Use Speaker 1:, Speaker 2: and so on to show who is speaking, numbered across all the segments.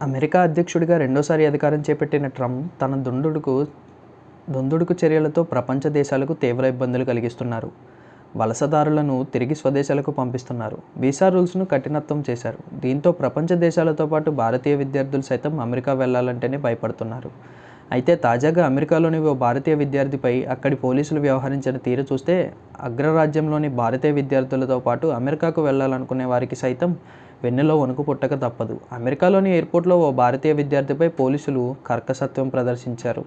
Speaker 1: America అధ్యక్షుడిగా రెండోసారి అధికారం చేపట్టిన ట్రంప్ తన దుందుడుకు దుందుడుకు చర్యలతో ప్రపంచ దేశాలకు తీవ్ర ఇబ్బందులు కలిగిస్తున్నారు. వలసదారులను తిరిగి స్వదేశాలకు పంపిస్తున్నారు. వీసా రూల్స్ను కఠినత్వం చేశారు. దీంతో ప్రపంచ దేశాలతో పాటు భారతీయ విద్యార్థులు సైతం అమెరికా వెళ్ళాలంటేనే భయపడుతున్నారు. అయితే తాజాగా అమెరికాలోని ఓ భారతీయ విద్యార్థిపై అక్కడి పోలీసులు వ్యవహరించిన తీరు చూస్తే అగ్రరాజ్యంలోని భారతీయ విద్యార్థులతో పాటు అమెరికాకు వెళ్ళాలనుకునే వారికి సైతం వెన్నెలో వణుకు పుట్టక తప్పదు. అమెరికాలోని ఎయిర్పోర్ట్లో ఓ భారతీయ విద్యార్థిపై పోలీసులు కర్కసత్వం ప్రదర్శించారు.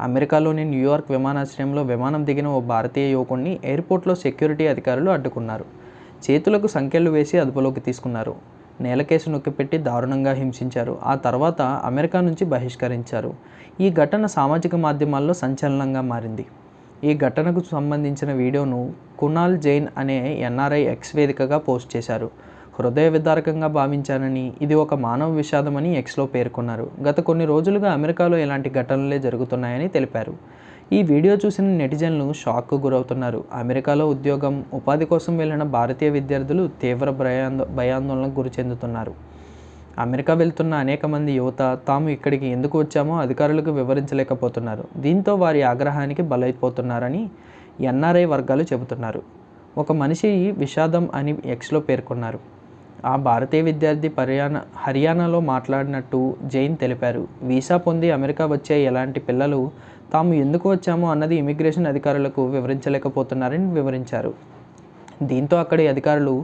Speaker 1: అమెరికాలోని న్యూయార్క్ విమానాశ్రయంలో విమానం దిగిన ఓ భారతీయ యువకుడిని ఎయిర్పోర్ట్లో సెక్యూరిటీ అధికారులు అడ్డుకున్నారు. చేతులకు సంఖ్యలు వేసి అదుపులోకి తీసుకున్నారు. నేలకేసి నొక్కిపెట్టి దారుణంగా హింసించారు. ఆ తర్వాత అమెరికా నుంచి బహిష్కరించారు. ఈ ఘటన సామాజిక మాధ్యమాల్లో సంచలనంగా మారింది. ఈ ఘటనకు సంబంధించిన వీడియోను కునాల్ జైన్ అనే ఎన్ఆర్ఐ ఎక్స్ వేదికగా పోస్ట్ చేశారు. హృదయ విదారకంగా భావించానని ఇది ఒక మానవ విషాదమని ఎక్స్లో పేర్కొన్నారు. గత కొన్ని రోజులుగా అమెరికాలో ఇలాంటి ఘటనలే జరుగుతున్నాయని తెలిపారు. ఈ వీడియో చూసిన నెటిజన్లు షాక్కు గురవుతున్నారు. అమెరికాలో ఉద్యోగం ఉపాధి కోసం వెళ్ళిన భారతీయ విద్యార్థులు తీవ్ర భయాందో భయాందోళనకు గురి చెందుతున్నారు. అమెరికా వెళ్తున్న అనేక మంది యువత తాము ఇక్కడికి ఎందుకు వచ్చామో అధికారులకు వివరించలేకపోతున్నారు. దీంతో వారి ఆగ్రహానికి బలైపోతున్నారని ఎన్ఆర్ఐ వర్గాలు చెబుతున్నారు. ఒక మనిషి విషాదం అని ఎక్స్లో పేర్కొన్నారు. ఆ భారతీయ విద్యార్థి పర్యాణ హర్యానాలో మాట్లాడినట్టు జైన్ తెలిపారు. వీసా పొంది అమెరికా వచ్చే ఎలాంటి పిల్లలు తాము ఎందుకు వచ్చామో అన్నది ఇమిగ్రేషన్ అధికారులకు వివరించలేకపోతున్నారని వివరించారు. దీంతో అక్కడి అధికారులు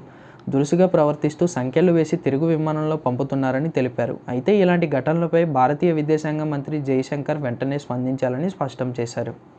Speaker 1: దురుసుగా ప్రవర్తిస్తూ సంఖ్యలు వేసి తిరుగు విమానంలో పంపుతున్నారని తెలిపారు. అయితే ఇలాంటి ఘటనలపై భారతీయ విదేశాంగ మంత్రి జైశంకర్ వెంటనే స్పందించాలని స్పష్టం చేశారు.